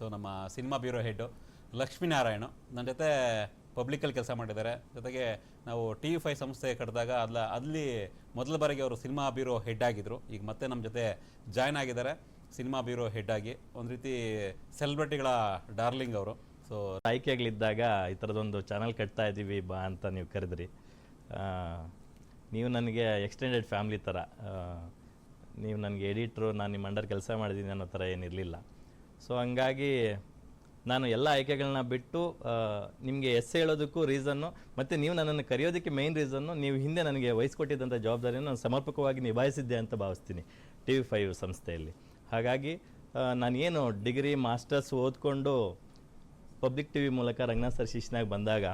So ನಮ್ಮ cinema bureau head Lakshminarayana ನನ್ನ ಜೊತೆ ಪಬ್ಲಿಕಲ್ಲಿ ಕೆಲಸ ಮಾಡಿದ್ದಾರೆ. ಜೊತೆಗೆ ನಾವು ಟಿ ವಿ ಫೈ ಸಂಸ್ಥೆ ಕಟ್ಟಿದಾಗ ಅಲ್ಲ ಅಲ್ಲಿ ಮೊದಲ ಬಾರಿಗೆ ಅವರು ಸಿನಿಮಾ ಬ್ಯೂರೋ ಹೆಡ್ ಆಗಿದ್ರು. ಈಗ ಮತ್ತೆ ನಮ್ಮ ಜೊತೆ ಜಾಯ್ನ್ ಆಗಿದ್ದಾರೆ ಸಿನಿಮಾ ಬ್ಯೂರೋ ಹೆಡ್ ಆಗಿ. ಒಂದು ರೀತಿ ಸೆಲೆಬ್ರಿಟಿಗಳ ಡಾರ್ಲಿಂಗ್ ಅವರು. ಸೊ ಆಯ್ಕೆಗಳಿದ್ದಾಗ ಈ ಥರದೊಂದು ಚಾನಲ್ ಕಟ್ತಾ ಇದ್ದೀವಿ, ಬಾ ಅಂತ ನೀವು ಕರೆದ್ರಿ. ನೀವು ನನಗೆ ಎಕ್ಸ್ಟೆಂಡೆಡ್ ಫ್ಯಾಮ್ಲಿ ಥರ. ನೀವು ನನಗೆ ಎಡಿಟ್ರು, ನಾನು ನಿಮ್ಮ ಅಂಡರ್ ಕೆಲಸ ಮಾಡಿದ್ದೀನಿ ಅನ್ನೋ ಥರ ಏನಿರಲಿಲ್ಲ. ಸೊ ಹಂಗಾಗಿ ನಾನು ಎಲ್ಲ ಆಯ್ಕೆಗಳನ್ನ ಬಿಟ್ಟು ನಿಮಗೆ ಎಸ್ ಹೇಳೋದಕ್ಕೂ ರೀಸನ್ನು ಮತ್ತು ನೀವು ನನ್ನನ್ನು ಕರೆಯೋದಕ್ಕೆ ಮೇಯ್ನ್ ರೀಸನ್ನು ನೀವು ಹಿಂದೆ ನನಗೆ ವಹಿಸ್ಕೊಟ್ಟಿದ್ದಂಥ ಜವಾಬ್ದಾರಿಯನ್ನು ನಾನು ಸಮರ್ಪಕವಾಗಿ ನಿಭಾಯಿಸಿದ್ದೆ ಅಂತ ಭಾವಿಸ್ತೀನಿ ಟಿ ವಿ ಫೈವ್ ಸಂಸ್ಥೆಯಲ್ಲಿ. ಹಾಗಾಗಿ ನಾನೇನು ಡಿಗ್ರಿ ಮಾಸ್ಟರ್ಸ್ ಓದ್ಕೊಂಡು ಪಬ್ಲಿಕ್ ಟಿ ವಿ ಮೂಲಕ ರಂಗನಾಥ್ ಸರ್ ಶಿಷ್ಯನಾಗಿ ಬಂದಾಗ,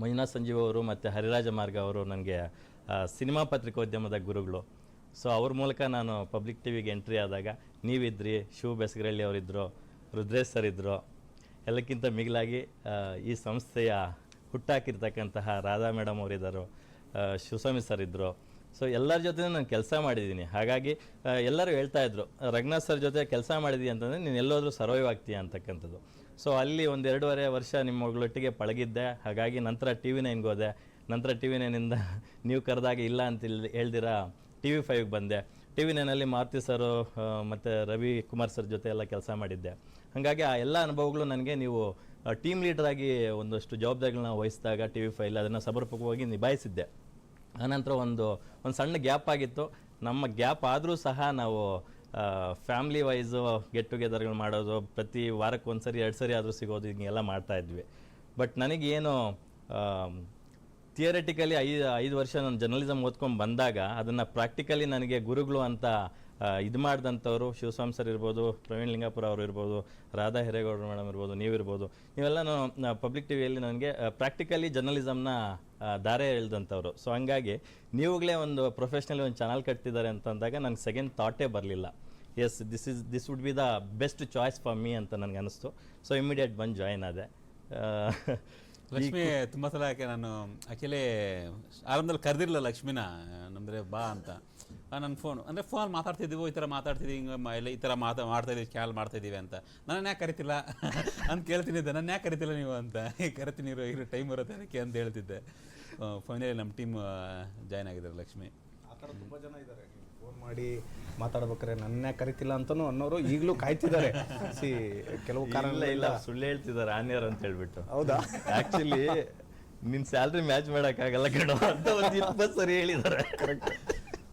ಮಂಜುನಾಥ್ ಸಂಜೀವ್ ಅವರು ಮತ್ತು ಹರಿರಾಜ ಮಾರ್ಗ ಅವರು ನನಗೆ ಸಿನಿಮಾ ಪತ್ರಿಕೋದ್ಯಮದ ಗುರುಗಳು ಸೊ ಅವ್ರ ಮೂಲಕ ನಾನು ಪಬ್ಲಿಕ್ ಟಿ ವಿಗೆ ಎಂಟ್ರಿ ಆದಾಗ ನೀವಿದ್ರಿ ಶಿವ ಬೆಸಗರಳ್ಳಿ ಅವರಿದ್ದರು ರುದ್ರೇಶ್ ಸರ್ ಇದ್ದರು ಎಲ್ಲಕ್ಕಿಂತ ಮಿಗಿಲಾಗಿ ಈ ಸಂಸ್ಥೆಯ ಹುಟ್ಟಾಕಿರ್ತಕ್ಕಂತಹ ರಾಧಾ ಮೇಡಮ್ ಅವರಿದ್ದರು ಶಿವಸ್ವಾಮಿ ಸರ್ ಇದ್ದರು ಸೊ ಎಲ್ಲರ ಜೊತೆ ನಾನು ಕೆಲಸ ಮಾಡಿದ್ದೀನಿ. ಹಾಗಾಗಿ ಎಲ್ಲರೂ ಹೇಳ್ತಾ ಇದ್ರು ರಘುನಾಥ್ ಸರ್ ಜೊತೆ ಕೆಲಸ ಮಾಡಿದ್ವಿ ಅಂತಂದರೆ ನೀನು ಎಲ್ಲೋದ್ರೂ ಸರ್ವೈವ್ ಆಗ್ತೀಯ ಅಂತಕ್ಕಂಥದ್ದು. ಸೊ ಅಲ್ಲಿ ಒಂದು ಎರಡೂವರೆ ವರ್ಷ ನಿಮ್ಮ ಮಗಳೊಟ್ಟಿಗೆ ಪಳಗಿದ್ದೆ. ಹಾಗಾಗಿ ನಂತರ ಟಿ ವಿ ನೈನ್ಗೆ ಹೋದೆ. ನಂತರ ಟಿ ವಿ ನೈನಿಂದ ನೀವು ಕರೆದಾಗ ಇಲ್ಲ ಅಂತ ಹೇಳ್ದಿರಾ ಟಿ ವಿ ಫೈವ್ಗೆ ಬಂದೆ. ಟಿ ವಿ ನೈನಲ್ಲಿ ಮಾರುತಿ ಸರು ಮತ್ತು ರವಿ ಕುಮಾರ್ ಸರ್ ಜೊತೆ ಎಲ್ಲ ಕೆಲಸ ಮಾಡಿದ್ದೆ. ಹಾಗಾಗಿ ಆ ಎಲ್ಲ ಅನುಭವಗಳು ನನಗೆ ನೀವು ಟೀಮ್ ಲೀಡರಾಗಿ ಒಂದಷ್ಟು ಜವಾಬ್ದಾರಿಗಳನ್ನ ವಹಿಸಿದಾಗ ಟಿ ವಿ ಫೈಲ್ ಅದನ್ನು ಸಮರ್ಪಕವಾಗಿ ನಿಭಾಯಿಸಿದ್ದೆ. ಆನಂತರ ಒಂದು ಒಂದು ಸಣ್ಣ ಗ್ಯಾಪ್ ಆಗಿತ್ತು. ನಮ್ಮ ಗ್ಯಾಪ್ ಆದರೂ ಸಹ ನಾವು ಫ್ಯಾಮ್ಲಿ ವೈಸು ಗೆಟ್ ಟುಗೆದರ್ಗಳು ಮಾಡೋದು, ಪ್ರತಿ ವಾರಕ್ಕೆ ಒಂದು ಸರಿ ಎರಡು ಸರಿ ಆದರೂ ಸಿಗೋದು ಹಿಂಗೆಲ್ಲ ಮಾಡ್ತಾಯಿದ್ವಿ ಬಟ್ ನನಗೇನು ಥಿಯರಿಟಿಕಲಿ ಐದು ಐದು ವರ್ಷ ನಾನು ಜರ್ನಲಿಸಮ್ ಓದ್ಕೊಂಡು ಬಂದಾಗ ಅದನ್ನು ಪ್ರಾಕ್ಟಿಕಲಿ ನನಗೆ ಗುರುಗಳು ಅಂತ ಇದು ಮಾಡಿದಂಥವ್ರು ಶಿವಸ್ವಾಮಿ ಸರ್ ಇರ್ಬೋದು, ಪ್ರವೀಣ್ ಲಿಂಗಾಪುರ ಅವರು ಇರ್ಬೋದು, ರಾಧಾ ಹಿರೇಗೌಡರು ಮೇಡಮ್ ಇರ್ಬೋದು ನೀವಿರ್ಬೋದು ನೀವೆಲ್ಲ ಪಬ್ಲಿಕ್ ಟಿ ವಿಯಲ್ಲಿ ನನಗೆ ಪ್ರಾಕ್ಟಿಕಲಿ ಜರ್ನಲಿಸಮ್ನ ದಾರೆ ಎಳ್ದಂಥವ್ರು ಸೊ ಹಂಗಾಗಿ ನೀವುಗಳೇ ಒಂದು ಪ್ರೊಫೆಷ್ನಲಿ ಒಂದು ಚಾನಲ್ ಕಟ್ತಿದ್ದಾರೆ ಅಂತ ಅಂದಾಗ ನನಗೆ ಸೆಕೆಂಡ್ ಥಾಟೇ ಬರಲಿಲ್ಲ. Yes this is this would be the best choice for me ಅಂತ ನನಗೆ ಅನಿಸ್ತು ಸೊ ಇಮಿಡಿಯೇಟ್ ಬಂದು ಜಾಯ್ನ್ ಆದೆ. ಲಕ್ಷ್ಮಿ ತುಂಬ ಸಲ ಯಾಕೆ ನಾನು ಆ್ಯಕ್ಚುಲಿ ಆರಂಭದಲ್ಲಿ ಕರೆದಿರಲಿಲ್ಲ ಲಕ್ಷ್ಮಿನ ನಮ್ದ್ರೆ ಬಾ ಅಂತ. ನನ್ನ ಫೋನ್ ಅಂದರೆ ಫೋನ್ ಮಾತಾಡ್ತಿದ್ದೀವೋ ಈ ಥರ ಮಾತಾಡ್ತಿದ್ದೀವಿ ಹಿಂಗೆ ಇಲ್ಲ ಈ ಥರ ಮಾತಾ ಮಾಡ್ತಾ ಇದೀವಿ ಕ್ಯಾಲ್ ಮಾಡ್ತಾ ಇದ್ದೀವಿ ಅಂತ. ನಾನು ಯಾಕೆ ಕರಿತಿಲ್ಲ? ಅಂತ ಕೇಳ್ತಿದ್ದೆ ನನ್ನ ಯಾಕೆ ಕರಿತಿಲ್ಲ ನೀವು ಅಂತ. ಕರಿತೀನಿ ಇರೋ ಇರೋ ಟೈಮ್ ಬರುತ್ತೆ ಅದಕ್ಕೆ ಅಂತ ಹೇಳ್ತಿದ್ದೆ. ಫೈನಲಿ ನಮ್ಮ ಟೀಮ್ ಜಾಯ್ನ್ ಆಗಿದ್ದಾರೆ ಲಕ್ಷ್ಮಿ. ಆ ಥರ ತುಂಬ ಜನ ಇದ್ದಾರೆ. ಫೋನ್ ಮಾಡಿ ಮಾತಾಡ್ಬೇಕಾರೆ ನನ್ನೇ ಕರಿತಿಲ್ಲ ಅಂತನೂ ಅನ್ನೋರು ಈಗಲೂ ಕಾಯ್ತಿದ್ದಾರೆ. ಸಿ ಕೆಲವು ಕಾರಣ ಇಲ್ಲ ಇಲ್ಲ ಸುಳ್ಳು ಹೇಳ್ತಿದ್ದಾರೆ ಆನ್ಯರ್ ಅಂತ ಹೇಳ್ಬಿಟ್ಟು. ಹೌದಾ? ಆಕ್ಚುಲಿ ನಿನ್ ಸ್ಯಾಲ್ರಿ ಮ್ಯಾಚ್ ಮಾಡೋಕ್ಕಾಗಲ್ಲ ಕಣೋ ಅಂತ ಒಂದು ಇಪ್ಪತ್ತು ಸರಿ ಹೇಳಿದ್ದಾರೆ. ಕರೆಕ್ಟ್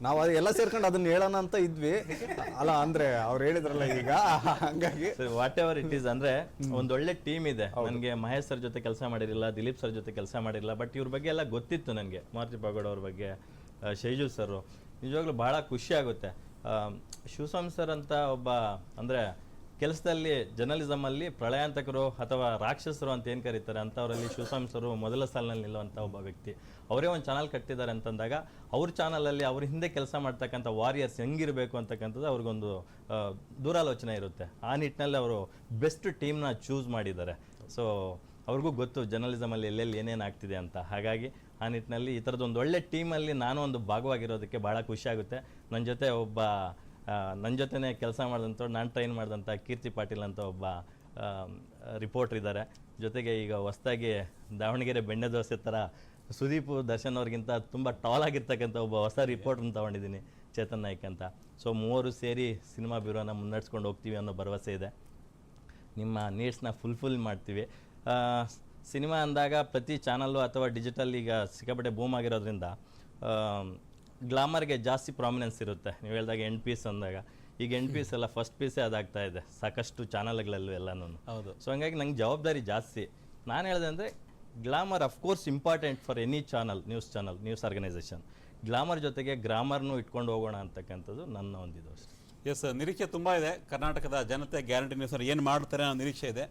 ನಾವು ಅದು ಎಲ್ಲ ಸೇರ್ಕೊಂಡು ಅದನ್ನ ಹೇಳೋಣ ಅಂತ ಇದ್ವಿ. ಅಲ್ಲ ಅಂದ್ರೆ ಅವ್ರು ಹೇಳಿದ್ರಲ್ಲ ಈಗ ಹಂಗಾಗಿ. ವಾಟ್ ಎವರ್ ಇಟ್ ಈಸ್ ಅಂದ್ರೆ ಒಂದ್ ಒಳ್ಳೆ ಟೀಮ್ ಇದೆ. ನನಗೆ ಮಹೇಶ್ ಸರ್ ಜೊತೆ ಕೆಲಸ ಮಾಡಿರಲಿಲ್ಲ ದಿಲೀಪ್ ಸರ್ ಜೊತೆ ಕೆಲಸ ಮಾಡಿರಲಿಲ್ಲ ಬಟ್ ಇವ್ರ ಬಗ್ಗೆ ಎಲ್ಲ ಗೊತ್ತಿತ್ತು ನನಗೆ. ಮಾರುತಿ ಪಾಗೋಡ್ ಅವ್ರ ಬಗ್ಗೆ ಶೈಜು ಸರ್. ನಿಜವಾಗ್ಲೂ ಬಹಳ ಖುಷಿ ಆಗುತ್ತೆ. ಶಿವಸ್ವಾಮಿ ಸರ್ ಅಂತ ಒಬ್ಬ, ಅಂದ್ರೆ ಕೆಲಸದಲ್ಲಿ ಜರ್ನಲಿಸಮ್ ಅಲ್ಲಿ ಪ್ರಳಯಾಂತಕರು ಅಥವಾ ರಾಕ್ಷಸರು ಅಂತ ಏನು ಕರೀತಾರೆ ಅಂಥವರಲ್ಲಿ ಶಿವಸ್ವಾಮಿ ಸರ್ ಮೊದಲ ಸಾಲಿನಲ್ಲಿ ನಿಲ್ಲುವಂಥ ಒಬ್ಬ ವ್ಯಕ್ತಿ. ಅವರೇ ಒಂದು ಚಾನಲ್ ಕಟ್ಟಿದ್ದಾರೆ ಅಂತಂದಾಗ ಅವ್ರ ಚಾನಲಲ್ಲಿ ಅವ್ರ ಹಿಂದೆ ಕೆಲಸ ಮಾಡ್ತಕ್ಕಂಥ ವಾರಿಯರ್ಸ್ ಹೆಂಗಿರಬೇಕು ಅಂತಕ್ಕಂಥದ್ದು ಅವ್ರಿಗೊಂದು ದೂರಾಲೋಚನೆ ಇರುತ್ತೆ. ಆ ನಿಟ್ಟಿನಲ್ಲಿ ಅವರು ಬೆಸ್ಟ್ ಟೀಮ್ನ ಚೂಸ್ ಮಾಡಿದ್ದಾರೆ. ಸೊ ಅವ್ರಿಗೂ ಗೊತ್ತು ಜರ್ನಲಿಸಮಲ್ಲಿ ಎಲ್ಲೆಲ್ಲಿ ಏನೇನು ಆಗ್ತಿದೆ ಅಂತ. ಹಾಗಾಗಿ ಆ ನಿಟ್ಟಿನಲ್ಲಿ ಈ ಥರದೊಂದು ಒಳ್ಳೆ ಟೀಮಲ್ಲಿ ನಾನು ಒಂದು ಭಾಗವಾಗಿರೋದಕ್ಕೆ ಭಾಳ ಖುಷಿಯಾಗುತ್ತೆ ನನ್ನ ಜೊತೆ ಒಬ್ಬ ನನ್ನ ಜೊತೆನೇ ಕೆಲಸ ಮಾಡಿದಂಥ ನಾನು ಟ್ರೈನ್ ಮಾಡಿದಂಥ ಕೀರ್ತಿ ಪಾಟೀಲ್ ಅಂತ ಒಬ್ಬ ರಿಪೋರ್ಟರ್ ಇದ್ದಾರೆ ಜೊತೆಗೆ ಈಗ ಹೊಸದಾಗಿ ದಾವಣಗೆರೆ ಬೆಣ್ಣೆ ದೋಸೆ ಥರ ಸುದೀಪ್ ದರ್ಶನ್ ಅವ್ರಿಗಿಂತ ತುಂಬ ಟಾಲ್ ಆಗಿರ್ತಕ್ಕಂಥ ಒಬ್ಬ ಹೊಸ ರಿಪೋರ್ಟ್ರನ್ನ ತೊಗೊಂಡಿದ್ದೀನಿ, ಚೇತನ್ ನಾಯ್ಕ್ ಅಂತ. ಸೊ ಮೂವರು ಸೇರಿ ಸಿನಿಮಾ ಬ್ಯೂರೋನ ಮುನ್ನಡೆಸ್ಕೊಂಡು ಹೋಗ್ತೀವಿ ಅನ್ನೋ ಭರವಸೆ ಇದೆ. ನಿಮ್ಮ ನೀಡ್ಸ್ನ ಫುಲ್ಫಿಲ್ ಮಾಡ್ತೀವಿ. ಸಿನಿಮಾ ಅಂದಾಗ ಪ್ರತಿ ಚಾನಲ್ಲು ಅಥವಾ ಡಿಜಿಟಲ್ ಈಗ ಸಿಕ್ಕಾಪಟ್ಟೆ ಬೂಮ್ ಆಗಿರೋದ್ರಿಂದ ಗ್ಲಾಮರ್ಗೆ ಜಾಸ್ತಿ ಪ್ರಾಮಿನೆನ್ಸ್ ಇರುತ್ತೆ. ನೀವು ಹೇಳಿದಾಗ ಎಂಡ್ ಪೀಸ್ ಅಂದಾಗ. ಈಗ ಎಂಡ್ ಪೀಸ್ ಎಲ್ಲ ಫಸ್ಟ್ ಪೀಸೇ ಅದಾಗ್ತಾ ಇದೆ. ಸಾಕಷ್ಟು ಚಾನಲ್ಗಳಲ್ಲೂ ಎಲ್ಲನೂ ಹೌದು. ಸೊ ಹಂಗಾಗಿ ನಂಗೆ ಜವಾಬ್ದಾರಿ ಜಾಸ್ತಿ. ನಾನು ಹೇಳಿದೆ ಅಂದರೆ glamour of course important for any channel news channel news organisation glamour ಜೊತೆಗೆ ಗ್ರಾಮರ್ನು ಇಟ್ಕೊಂಡು ಹೋಗೋಣ ಅಂತಕ್ಕಂಥದ್ದು ನನ್ನ ಒಂದಿದು ಅಷ್ಟೇ. ಎಸ್ ನಿರೀಕ್ಷೆ ತುಂಬ ಇದೆ. ಕರ್ನಾಟಕದ ಜನತೆ ಗ್ಯಾರಂಟಿ ನ್ಯೂಸ್ ಏನು ಮಾಡ್ತಾರೆ ಅನ್ನೋ ನಿರೀಕ್ಷೆ ಇದೆ.